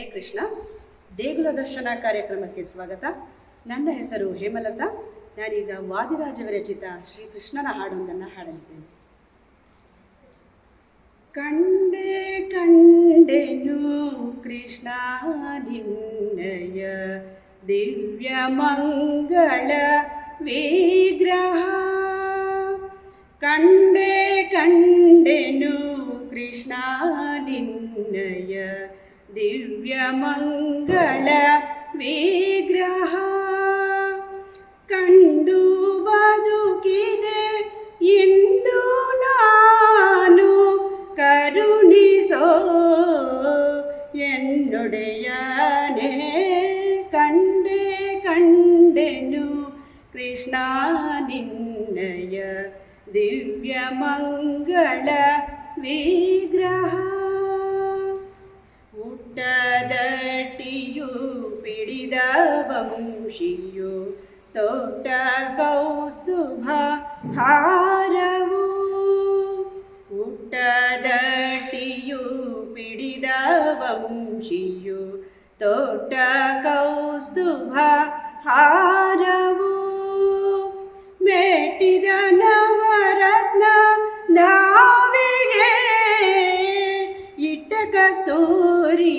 ಹರೇ ಕೃಷ್ಣ. ದೇಗುಲ ದರ್ಶನ ಕಾರ್ಯಕ್ರಮಕ್ಕೆ ಸ್ವಾಗತ. ನನ್ನ ಹೆಸರು ಹೇಮಲತಾ. ನಾನೀಗ ವಾದಿರಾಜ ವಿರಚಿತ ಶ್ರೀಕೃಷ್ಣನ ಹಾಡೊಂದನ್ನು ಹಾಡಲಿದ್ದೇನೆ. ಕಂಡೆ ಕಂಡೆನು ಕೃಷ್ಣ ನಿನ್ನಯ ದಿವ್ಯ ಮಂಗಳ ವಿಗ್ರಹ. ಕಂಡೆ ಕಂಡೆನು ಕೃಷ್ಣ ನಿನ್ನಯ ದಿವ್ಯ ಮಂಗಳ ವಿಗ್ರಹ ಕಂಡು ಬದುಕಿದೆ ಎಂದು ನಾನು ಕರುಣಿಸೋ ಎನ್ನೊಡೆಯನೇ ಕಂಡೆ ಕಂಡೆನು ಕೃಷ್ಣ ನಿನ್ನಯ ದಿವ್ಯ ಮಂಗಳ ವಿಗ್ರಹ ಹುಟ್ಟದಟ್ಟಿಯು ಪಿಡಿದ ವಂಶಿಯು ತೊಟ್ಟ ಕೌಸ್ತುಭ ಹಾರವು ಹುಟ್ಟದಟ್ಟಿಯು ಪಿಡಿದ ವಂಶಿಯು ತೊಟ್ಟ ಕೌಸ್ತುಭ ಕಸ್ತೂರಿ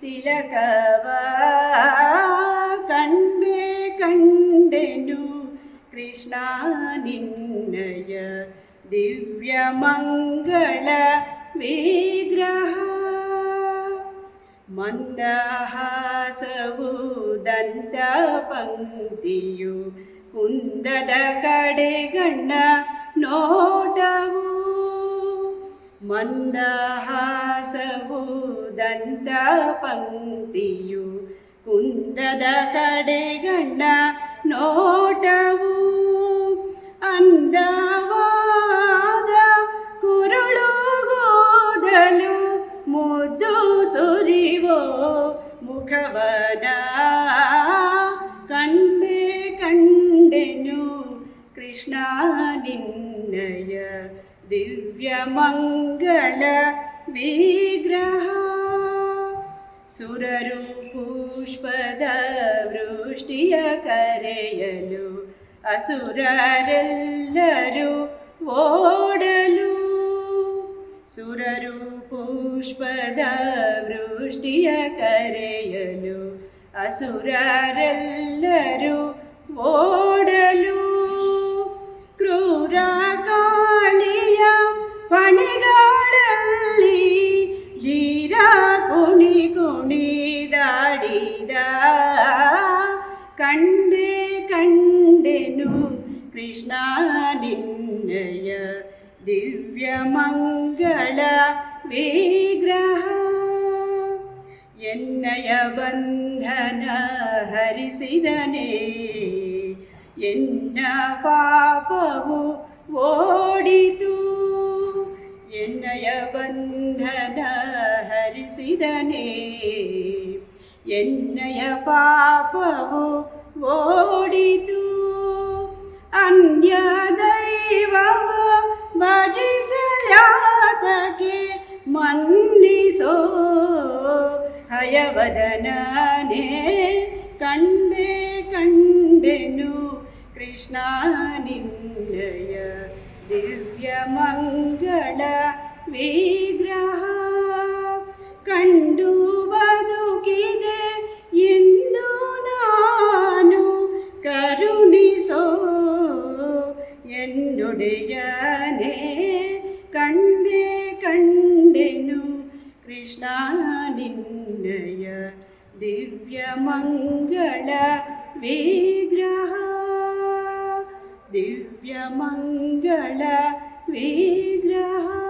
ತಿಲಕವ ಕಂಡೆ ಕಂಡೆನು ಕೃಷ್ಣ ನಿನ್ನಯ ದಿವ್ಯ ಮಂಗಳ ವಿಗ್ರಹ ಮಂದಹಾಸವು ದಂತ ಪಂಕ್ತಿಯು ಕುಂದದ ಕಡೆಗಣ್ಣ ನೋಟವು ಮಂದಹಾಸವು ದಂತ ಪಂಕ್ತಿಯು ಕುಂದದ ಕಡೆಗಣ್ಣ ನೋಟವು ಅಂದವಾದ ಕುರುಳುಗೋದಲು ಮುದ್ದು ಸುರಿವೋ ಮುಖವನ. ಕಂಡೆ ಕಂಡೆನು ಕೃಷ್ಣ ನಿನ್ನಯ ದಿವ್ಯ ಮಂಗಳ ವಿಗ್ರಹ. ಸುರರು ಪುಷ್ಪದ ವೃಷ್ಟಿಯ ಕರೆಯಲು ಅಸುರರೆಲ್ಲರೂ ಓಡಲು. ಸುರರು ಪುಷ್ಪದ ವೃಷ್ಟಿಯ ಕರೆಯಲು ಅಸುರರೆಲ್ಲರೂ ಕೃಷ್ಣ ನಿನ್ನಯ ದಿವ್ಯ ಮಂಗಳ ವಿಗ್ರಹ ಎನ್ನಯ ಬಂಧನ ಹರಿಸಿದನೇ ಎನ್ನ ಪಾಪವು ಓಡಿತು ಎನ್ನಯ ಬಂಧನ ಹರಿಸಿದನೇ ಎನ್ನಯ ಪಾಪವು ಹಯವದನೇ ಕಂಡೆ ಕಂಡೆನು ಕೃಷ್ಣ ನಿನ್ನಯ ದಿವ್ಯ ಮಂಗಳ ವಿಗ್ರಹ ಕಂಡು ಬದುಕಿದೆ ಎಂದು ನಾನು ಕರುಣಿಸೋ ಎನ್ನೊಡೆಯನೇ ಕಂಡೆ ಕಂಡೆನು ಕೃಷ್ಣ ನಿನ್ನಯ दिव्यमङ्गळ विग्रह दिव्यमङ्गल विग्रह